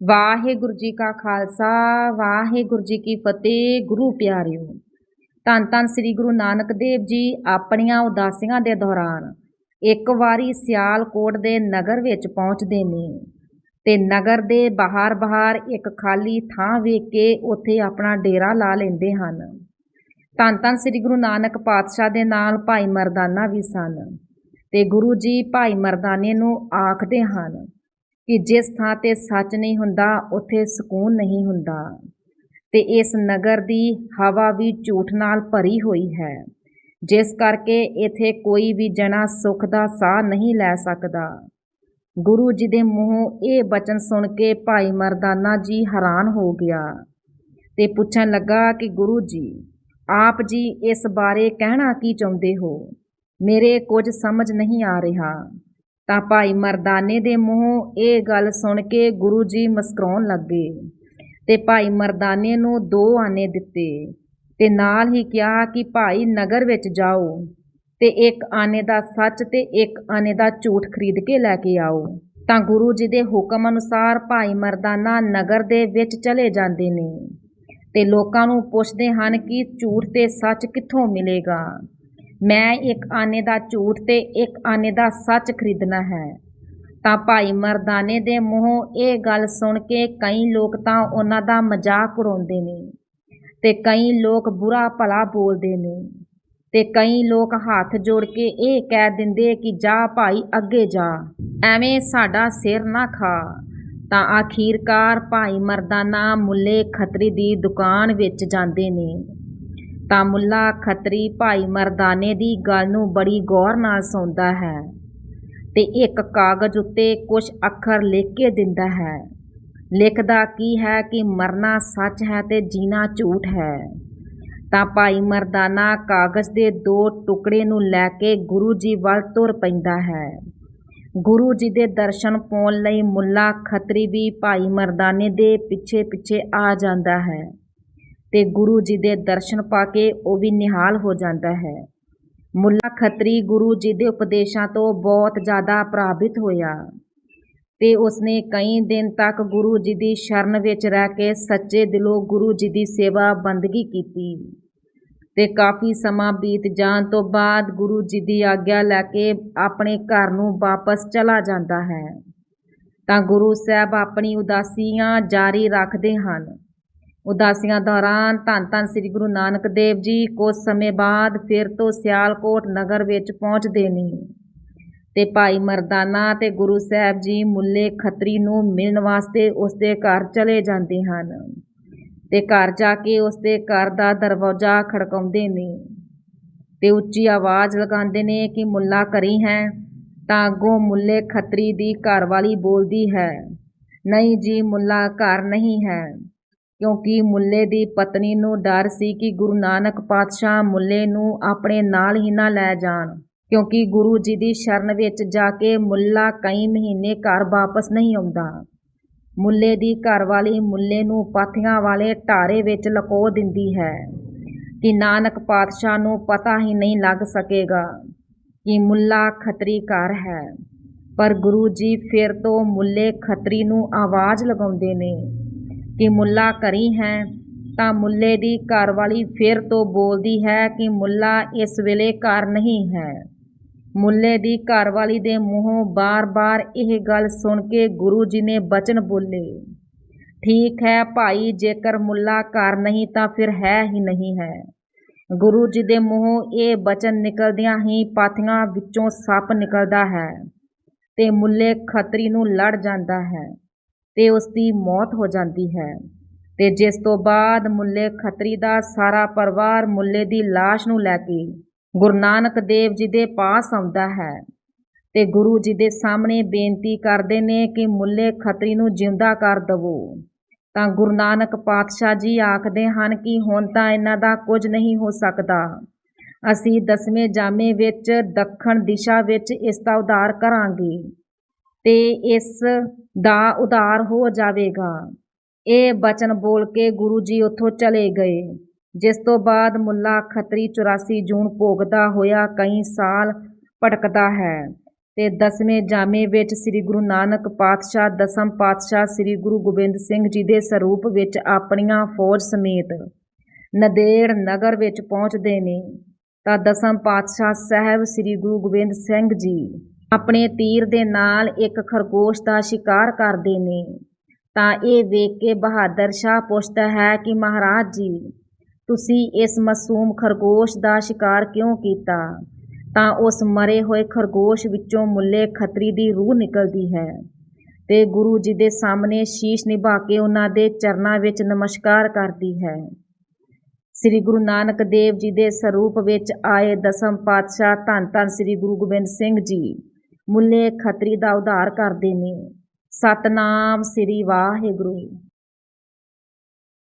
ਵਾਹਿਗੁਰੂ ਜੀ ਕਾ ਖਾਲਸਾ, ਵਾਹਿਗੁਰੂ ਜੀ ਕੀ ਫਤਿਹ, ਗੁਰੂ ਪਿਆਰਿਓ। ਧੰਨ ਧੰਨ ਸ੍ਰੀ ਗੁਰੂ ਨਾਨਕ ਦੇਵ ਜੀ ਆਪਣੀਆਂ ਉਦਾਸੀਆਂ ਦੇ ਦੌਰਾਨ ਇੱਕ ਵਾਰੀ ਸਿਆਲਕੋਟ ਦੇ ਨਗਰ ਵਿੱਚ ਪਹੁੰਚਦੇ ਨੇ ਤੇ ਨਗਰ ਦੇ ਬਾਹਰ ਬਾਹਰ ਇੱਕ ਖਾਲੀ ਥਾਂ ਵੇਖ ਕੇ ਉੱਥੇ ਆਪਣਾ ਡੇਰਾ ਲਾ ਲੈਂਦੇ ਹਨ। ਧੰਨ ਧੰਨ ਸ੍ਰੀ ਗੁਰੂ ਨਾਨਕ ਪਾਤਸ਼ਾਹ ਦੇ ਨਾਲ ਭਾਈ ਮਰਦਾਨਾ ਵੀ ਸਨ ਤੇ ਗੁਰੂ ਜੀ ਭਾਈ ਮਰਦਾਨੇ ਨੂੰ ਆਖਦੇ ਹਨ ਕਿ ਜਿਸ ਥਾਂ ਤੇ ਸੱਚ ਨਹੀਂ ਹੁੰਦਾ, ਉੱਥੇ ਸਕੂਨ ਨਹੀਂ ਹੁੰਦਾ। ਤੇ ਇਸ ਨਗਰ ਦੀ ਹਵਾ ਵੀ ਝੂਠ ਨਾਲ ਭਰੀ ਹੋਈ ਹੈ। ਜਿਸ ਕਰਕੇ ਇੱਥੇ ਕੋਈ ਵੀ ਜਣਾ ਸੁੱਖ ਦਾ ਸਾਹ ਨਹੀਂ ਲੈ ਸਕਦਾ। ਗੁਰੂ ਜੀ ਦੇ ਮੂੰਹੋਂ ਇਹ ਬਚਨ ਸੁਣ ਕੇ ਭਾਈ ਮਰਦਾਨਾ ਜੀ ਹੈਰਾਨ ਹੋ ਗਿਆ ਤੇ ਪੁੱਛਣ ਲੱਗਾ ਕਿ ਗੁਰੂ ਜੀ, ਆਪ ਜੀ ਇਸ ਬਾਰੇ ਕਹਿਣਾ ਕੀ ਚਾਹੁੰਦੇ ਹੋ? ਮੇਰੇ ਕੁਝ ਸਮਝ ਨਹੀਂ ਆ ਰਿਹਾ। ਤਾਂ ਭਾਈ ਮਰਦਾਨੇ ਦੇ ਮੂੰਹੋਂ ਇਹ ਗੱਲ ਸੁਣ ਕੇ ਗੁਰੂ ਜੀ ਮੁਸਕਰਾਉਣ ਲੱਗੇ ਤੇ ਭਾਈ ਮਰਦਾਨੇ ਨੂੰ ਦੋ ਆਨੇ ਦਿੱਤੇ ਤੇ ਨਾਲ ਹੀ ਕਿਹਾ ਕਿ ਭਾਈ ਨਗਰ ਵਿੱਚ ਜਾਓ ਤੇ ਇੱਕ ਆਨੇ ਦਾ ਸੱਚ ਤੇ ਇੱਕ ਆਨੇ ਦਾ ਝੂਠ ਖਰੀਦ ਕੇ ਲੈ ਕੇ ਆਓ। ਤਾਂ ਗੁਰੂ ਜੀ ਦੇ ਹੁਕਮ ਅਨੁਸਾਰ ਭਾਈ ਮਰਦਾਨਾ ਨਗਰ ਦੇ ਵਿੱਚ ਚਲੇ ਜਾਂਦੇ ਨੇ ਤੇ ਲੋਕਾਂ ਨੂੰ ਪੁੱਛਦੇ ਹਨ ਕਿ ਝੂਠ ਤੇ ਸੱਚ ਕਿੱਥੋਂ ਮਿਲੇਗਾ। ਮੈਂ ਇੱਕ ਆਨੇ ਦਾ ਝੂਠ ਤੇ ਇੱਕ ਆਨੇ ਦਾ ਸੱਚ ਖਰੀਦਣਾ ਹੈ। ਤਾਂ ਭਾਈ ਮਰਦਾਨੇ ਦੇ ਮੂੰਹੋਂ ਇਹ ਗੱਲ ਸੁਣ ਕੇ ਕਈ ਲੋਕ ਤਾਂ ਉਹਨਾਂ ਦਾ ਮਜ਼ਾਕ ਉਡਾਉਂਦੇ ਨੇ ਤੇ ਕਈ ਲੋਕ ਬੁਰਾ ਭਲਾ ਬੋਲਦੇ ਨੇ ਤੇ ਕਈ ਲੋਕ ਹੱਥ ਜੋੜ ਕੇ ਇਹ ਕਹਿ ਦਿੰਦੇ ਕਿ ਜਾ ਭਾਈ ਅੱਗੇ ਜਾ, ਐਵੇਂ ਸਾਡਾ ਸਿਰ ਨਾ ਖਾ। ਤਾਂ ਆਖੀਰਕਾਰ ਭਾਈ ਮਰਦਾਨਾ ਮੁੱਲੇ ਖੱਤਰੀ ਦੀ ਦੁਕਾਨ ਵਿੱਚ ਜਾਂਦੇ ਨੇ। ਤਾਂ ਮੁੱਲਾ ਖੱਤਰੀ ਭਾਈ ਮਰਦਾਨੇ ਦੀ ਗੱਲ ਨੂੰ ਬੜੀ ਗੌਰ ਨਾਲ ਸੁਣਦਾ ਹੈ ਤੇ ਇੱਕ ਕਾਗਜ਼ ਉੱਤੇ ਕੁਝ ਅੱਖਰ ਲਿਖ ਕੇ ਦਿੰਦਾ ਹੈ। ਲਿਖਦਾ ਕੀ ਹੈ ਕਿ ਮਰਨਾ ਸੱਚ ਹੈ ਤੇ ਜੀਣਾ ਝੂਠ ਹੈ। ਤਾਂ ਭਾਈ ਮਰਦਾਨਾ ਕਾਗਜ਼ ਦੇ ਦੋ ਟੁਕੜੇ ਨੂੰ ਲੈ ਕੇ ਗੁਰੂ ਜੀ ਵੱਲ ਤੁਰ ਪੈਂਦਾ ਹੈ। ਗੁਰੂ ਜੀ ਦੇ ਦਰਸ਼ਨ ਪਾਉਣ ਲਈ ਮੁੱਲਾ ਖੱਤਰੀ ਵੀ ਭਾਈ ਮਰਦਾਨੇ ਦੇ ਪਿੱਛੇ ਪਿੱਛੇ ਆ ਜਾਂਦਾ ਹੈ। ਤੇ ਗੁਰੂ ਜੀ ਦੇ ਦਰਸ਼ਨ ਪਾ ਕੇ ਉਹ ਵੀ ਨਿਹਾਲ ਹੋ ਜਾਂਦਾ ਹੈ। ਮੁੱਲਾ ਖੱਤਰੀ ਗੁਰੂ ਜੀ ਦੇ ਉਪਦੇਸ਼ਾਂ ਤੋਂ ਬਹੁਤ ਜ਼ਿਆਦਾ ਪ੍ਰਭਾਵਿਤ ਹੋਇਆ ਤੇ ਉਸਨੇ ਕਈ ਦਿਨ ਤੱਕ ਗੁਰੂ ਜੀ ਦੀ ਸ਼ਰਨ ਵਿੱਚ ਰਹਿ ਕੇ ਸੱਚੇ ਦਿਲੋਂ ਗੁਰੂ ਜੀ ਦੀ ਸੇਵਾ ਬੰਦਗੀ ਕੀਤੀ ਤੇ ਕਾਫੀ ਸਮਾਂ ਬੀਤ ਜਾਣ ਤੋਂ ਬਾਅਦ ਗੁਰੂ ਜੀ ਦੀ ਆਗਿਆ ਲੈ ਕੇ ਆਪਣੇ ਘਰ ਨੂੰ ਵਾਪਸ ਚਲਾ ਜਾਂਦਾ ਹੈ। ਤਾਂ ਗੁਰੂ ਸਾਹਿਬ ਆਪਣੀ ਉਦਾਸੀਆਂ ਜਾਰੀ ਰੱਖਦੇ ਹਨ। ਉਦਾਸੀਆਂ ਦੌਰਾਨ ਧੰਨ ਧੰਨ ਸ੍ਰੀ ਗੁਰੂ ਨਾਨਕ ਦੇਵ ਜੀ ਕੁਝ ਸਮੇਂ ਬਾਅਦ ਫਿਰ ਤੋਂ ਸਿਆਲਕੋਟ ਨਗਰ ਵਿੱਚ ਪਹੁੰਚਦੇ ਨੇ। ਤੇ ਭਾਈ ਮਰਦਾਨਾ ਤੇ ਗੁਰੂ ਸਾਹਿਬ ਜੀ ਮੁੱਲੇ ਖੱਤਰੀ ਨੂੰ ਮਿਲਣ ਵਾਸਤੇ ਉਸਦੇ ਘਰ ਚਲੇ ਜਾਂਦੇ ਹਨ। ਤੇ ਘਰ ਜਾ ਕੇ ਉਸਦੇ ਘਰ ਦਾ ਦਰਵਾਜ਼ਾ ਖੜਕਾਉਂਦੇ ਨੇ। ਤੇ ਉੱਚੀ ਆਵਾਜ਼ ਲਗਾਉਂਦੇ ਨੇ ਕਿ, ਮੁੱਲਾ ਘਰੀ ਹੈ, ਤਾਂ ਅੱਗੋਂ ਮੁੱਲੇ ਖੱਤਰੀ ਦੀ ਘਰਵਾਲੀ ਬੋਲਦੀ ਹੈ, ਨਹੀਂ ਜੀ, ਮੁੱਲਾ ਘਰ ਨਹੀਂ ਹੈ। ਕਿਉਂਕਿ ਮੁੱਲੇ ਦੀ ਪਤਨੀ ਨੂੰ ਡਰ ਸੀ ਕਿ ਗੁਰੂ ਨਾਨਕ ਪਾਤਸ਼ਾਹ ਮੁੱਲੇ ਨੂੰ ਆਪਣੇ ਨਾਲ ਹੀ ਨਾ ਲੈ ਜਾਣ। ਕਿਉਂਕਿ ਗੁਰੂ ਜੀ ਦੀ ਸ਼ਰਨ ਵਿੱਚ ਜਾ ਕੇ ਮੁੱਲਾ ਕਈ ਮਹੀਨੇ ਘਰ ਵਾਪਸ ਨਹੀਂ ਆਉਂਦਾ। ਮੁੱਲੇ ਦੀ ਘਰਵਾਲੀ ਮੁੱਲੇ ਨੂੰ ਪਾਥੀਆਂ ਵਾਲੇ ਢਾਰੇ ਵਿੱਚ ਲਕੋ ਦਿੰਦੀ ਹੈ ਕਿ ਨਾਨਕ ਪਾਤਸ਼ਾਹ ਨੂੰ ਪਤਾ ਹੀ ਨਹੀਂ ਲੱਗ ਸਕੇਗਾ ਕਿ ਮੁੱਲਾ ਖਤਰੀ ਘਰ ਹੈ। ਪਰ ਗੁਰੂ ਜੀ ਫਿਰ ਤੋਂ ਮੁੱਲੇ ਖਤਰੀ ਨੂੰ ਆਵਾਜ਼ ਲਗਾਉਂਦੇ ਨੇ। ਕਿ ਮੁੱਲਾ ਘਰੀ ਹੈ, ਤਾਂ ਮੁੱਲੇ ਦੀ ਘਰਵਾਲੀ ਫਿਰ ਤੋਂ ਬੋਲਦੀ ਹੈ ਕਿ ਮੁੱਲਾ ਇਸ ਵੇਲੇ ਘਰ ਨਹੀਂ ਹੈ। ਮੁੱਲੇ ਦੀ ਘਰਵਾਲੀ ਦੇ ਮੂੰਹੋਂ ਬਾਰ-ਬਾਰ ਇਹ ਗੱਲ ਸੁਣ ਕੇ ਗੁਰੂ ਜੀ ਨੇ ਬਚਨ ਬੋਲੇ, ਠੀਕ ਹੈ ਭਾਈ, ਜੇਕਰ ਮੁੱਲਾ ਘਰ ਨਹੀਂ ਤਾਂ ਫਿਰ ਹੈ ਹੀ ਨਹੀਂ ਹੈ। ਗੁਰੂ ਜੀ ਦੇ ਮੂੰਹੋਂ ਇਹ ਬਚਨ ਨਿਕਲਦਿਆਂ ਹੀ ਪਾਥੀਆਂ ਵਿੱਚੋਂ ਸੱਪ ਨਿਕਲਦਾ ਹੈ ਤੇ ਮੁੱਲੇ ਖੱਤਰੀ ਨੂੰ ਲੜ ਜਾਂਦਾ ਹੈ। ਤੇ ਉਸ ਦੀ ਮੌਤ ਹੋ ਜਾਂਦੀ ਹੈ। ਤੇ ਜਿਸ ਤੋਂ ਬਾਅਦ ਮੁੱਲੇ ਖੱਤਰੀ ਦਾ ਸਾਰਾ ਪਰਿਵਾਰ ਮੁੱਲੇ ਦੀ ਲਾਸ਼ ਨੂੰ ਲੈ ਕੇ ਗੁਰੂ ਨਾਨਕ ਦੇਵ ਜੀ ਦੇ ਪਾਸ ਆਉਂਦਾ ਹੈ। ਤੇ ਗੁਰੂ ਜੀ ਦੇ ਸਾਹਮਣੇ ਬੇਨਤੀ ਕਰਦੇ ਨੇ ਕਿ ਮੁੱਲੇ ਖੱਤਰੀ ਨੂੰ ਜਿਉਂਦਾ ਕਰ ਦਵੋ। ਤਾਂ ਗੁਰੂ ਨਾਨਕ ਪਾਤਸ਼ਾਹ ਜੀ ਆਖਦੇ ਹਨ ਕਿ ਹੁਣ ਤਾਂ ਇਹਨਾਂ ਦਾ ਕੁਝ ਨਹੀਂ ਹੋ ਸਕਦਾ। ਅਸੀਂ ਦਸਵੇਂ ਜਾਮੇ ਵਿੱਚ ਦੱਖਣ ਦਿਸ਼ਾ ਵਿੱਚ ਇਸ ਦਾ ਉਧਾਰ ਕਰਾਂਗੇ। ਤੇ ਇਸ ਦਾ ਉਧਾਰ ਹੋ ਜਾਵੇਗਾ। ਇਹ ਬਚਨ ਬੋਲ ਕੇ ਗੁਰੂ ਜੀ ਉੱਥੋਂ ਚਲੇ ਗਏ। ਜਿਸ ਤੋਂ ਬਾਅਦ ਮੁੱਲਾ ਖੱਤਰੀ 84 ਜੂਨ ਭੋਗਦਾ ਹੋਇਆ ਕਈ ਸਾਲ ਭਟਕਦਾ ਹੈ ਤੇ ਦਸਵੇਂ ਜਾਮੇ ਵਿੱਚ ਸ੍ਰੀ ਗੁਰੂ ਨਾਨਕ ਪਾਤਸ਼ਾਹ, ਦਸਮ ਪਾਤਸ਼ਾਹ ਸ੍ਰੀ ਗੁਰੂ ਗੋਬਿੰਦ ਸਿੰਘ ਜੀ ਦੇ ਸਰੂਪ ਵਿੱਚ ਆਪਣੀਆਂ ਫੌਜ ਸਮੇਤ ਨਦੇੜ ਨਗਰ ਵਿੱਚ ਪਹੁੰਚਦੇ ਨੇ। ਤਾਂ ਦਸਮ ਪਾਤਸ਼ਾਹ ਸਾਹਿਬ ਸ੍ਰੀ ਗੁਰੂ ਗੋਬਿੰਦ ਸਿੰਘ ਜੀ ਆਪਣੇ ਤੀਰ ਦੇ ਨਾਲ ਇੱਕ ਖਰਗੋਸ਼ ਦਾ ਸ਼ਿਕਾਰ ਕਰਦੇ ਨੇ। ਤਾਂ ਇਹ ਵੇਖ ਕੇ ਬਹਾਦਰ ਸ਼ਾਹ ਪੁੱਛਦਾ ਹੈ ਕਿ ਮਹਾਰਾਜ ਜੀ, ਤੁਸੀਂ ਇਸ ਮਾਸੂਮ ਖਰਗੋਸ਼ ਦਾ ਸ਼ਿਕਾਰ ਕਿਉਂ ਕੀਤਾ? ਤਾਂ ਉਸ ਮਰੇ ਹੋਏ ਖਰਗੋਸ਼ ਵਿੱਚੋਂ ਮੁੱਲੇ ਖਤਰੀ ਦੀ ਰੂਹ ਨਿਕਲਦੀ ਹੈ ਤੇ ਗੁਰੂ ਜੀ ਦੇ ਸਾਹਮਣੇ ਸ਼ੀਸ਼ ਨਿਭਾ ਕੇ ਉਹਨਾਂ ਦੇ ਚਰਨਾਂ ਵਿੱਚ ਨਮਸਕਾਰ ਕਰਦੀ ਹੈ। ਸ੍ਰੀ ਗੁਰੂ ਨਾਨਕ ਦੇਵ ਜੀ ਦੇ ਸਰੂਪ ਵਿੱਚ ਆਏ ਦਸਮ ਪਾਤਸ਼ਾਹ ਧੰਨ ਧੰਨ ਸ੍ਰੀ ਗੁਰੂ ਗੋਬਿੰਦ ਸਿੰਘ ਜੀ ਮੁੱਲੇ ਖਤਰੀ ਦਾ ਉਧਾਰ ਕਰਦੇ ਨੇ। ਸਤਨਾਮ ਸ੍ਰੀ ਵਾਹਿਗੁਰੂ।